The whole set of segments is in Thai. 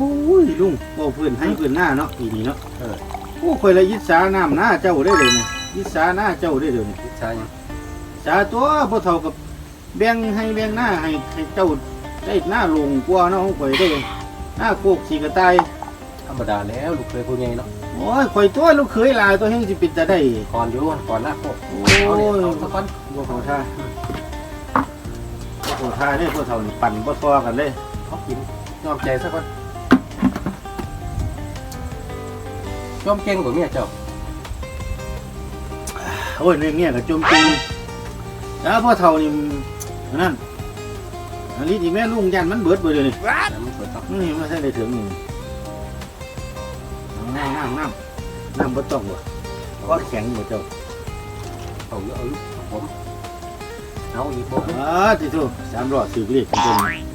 โอ้ยลุงบ่พื้นให้พื้นหน้าเนาะปีนี้เนาะเออ โอ้ข่อยละยิดสาน้ำหน้าเจ้าได้เลยนี่ยิดสาหน้าเจ้าได้เลยนี่ใช่ยังสาตัวบ่เท่ากับแบ่งให้แบ่งหน้าให้ให้เจ้าได้หน้าลงกว่าเนาะของข่อยได้หน้าโคกสีกระต่ายธรรมดาแล้วลูกเคยพูดไงเนาะโอ้ยข่อยตัวลูกเคยหลายตัวแห่งสิเป็นจะได้ ก่อนอยู่ก่อนหน้าโคกโอ้เอาเนี่ยยเอาสักก้อนบ่ขอท่าบ่ขอท่าเด้พวกเท่านี่ปั่นบ่ทอกันเลยเอากินยอมใจสักก้อน ยอมเก่งกว่าเมียเจ้าโอ้ยในเงี้ยก็จมตีแล้วพวกเท่านี่นั่นอันนี้ที่แม่ลุงยันมันเบิดเบิดเลยนี่แต่มันเปิดต้องนี่ไม่ใช่ได้ถึงนี่น้ำน้ำน้ำน้ำบ่ต้องบ่ก็แข็งบ่เจ้าเอาอยู่เอาอยู่เอาผมเอาอีกบ่อ่าที่ทุสามรอดสืบเรียกกันจน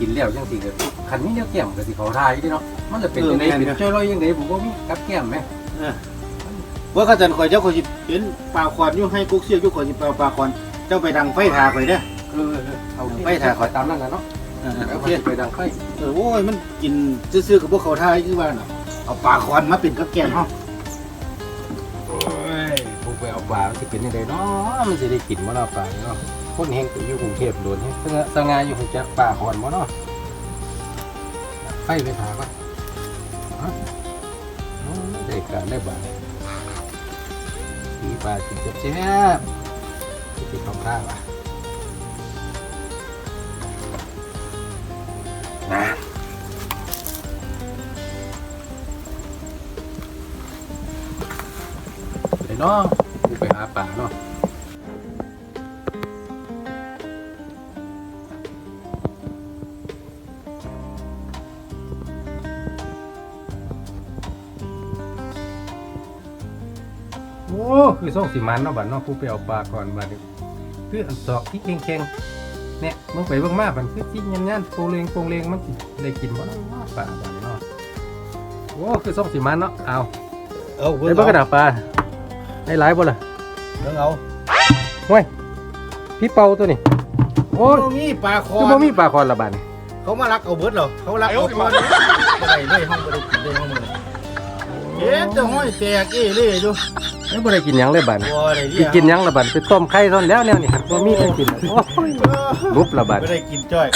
กินแล้วยังสิเกิดขันนี้เนี่ยแก้มก็สิเขาทายที่เนาะมันจะเป็นยังไงเป็นจ้อยลอยยังไงผมว่ามีกับแก้มไหมว่าข้าจันข่อยเจ้าข่อยสิเป็นปลาควันอยู่ให้กุ๊กเสียอยู่ข่อยสิปลาปลาควันเจ้าไปดังไฟทาข่อยเด้อ เออเอาไปถ่ายขอตามนั่นแหละเนาะเออแล้วโอก็เคไปดังไฟเออโอ้ยมันกินซื่อๆกับพวกเขาทายคือว่าน่ะเอาปลาควันมาเป็นกับแกงเฮาโอ้ยพวกไปเอาปลามันจะเป็นยังไงเนาะมันจะได้กินมั้เนาะปลาเนาะ คนเฮงไปอยู่กรุงเทพโดนเฮงสง่าอยู่หุ่นจักปลาหอนมั้เนาะไฟไปถามว่าได้การได้บาปีปลากินเจ็บๆติดของข้าวอะนะไปเนาะไปหาปลาเนาะ อ้คือส่งสีมันเนาะบัดเนาะผู้ไปเอาปลาก่อนบัดนี้คืออันสอกที่เข่งๆเนี่ยมึงไปเบิ่งมาบัดคือที่ยันยันๆโปงเลงโปงเลงมันสิได้กินบ่เนาะปลาบัดนี้เนาะโอ้คือส่งสีมันเนาะเอาเอาได้เบิ่งกระดาษปลาได้หลายบ่ล่ะเบิ่งเอาพี่เป่าตัวนี้โอ้โอ้ยมีปลาคอคือบ่มีปลาคอนละบัดนี้เขามารักเอาเบิดเหรอเขารักเอาคอนบ่ได้เลยห้องบ่ได้กินเลยห้องบ่ได้ เอ๊ะแต่ห้อยแตกเอ้เลยอยู่เอ้ยบ่ได้กินหยังเลยบัดนี้บ่ได้สิกินหยังละบัดไปต้มไข่ตอนแล้วแนวนี้หันบ่มีเพิ่นกินโอ้ยเออรุบละบัด บ่ได้กินจ้อย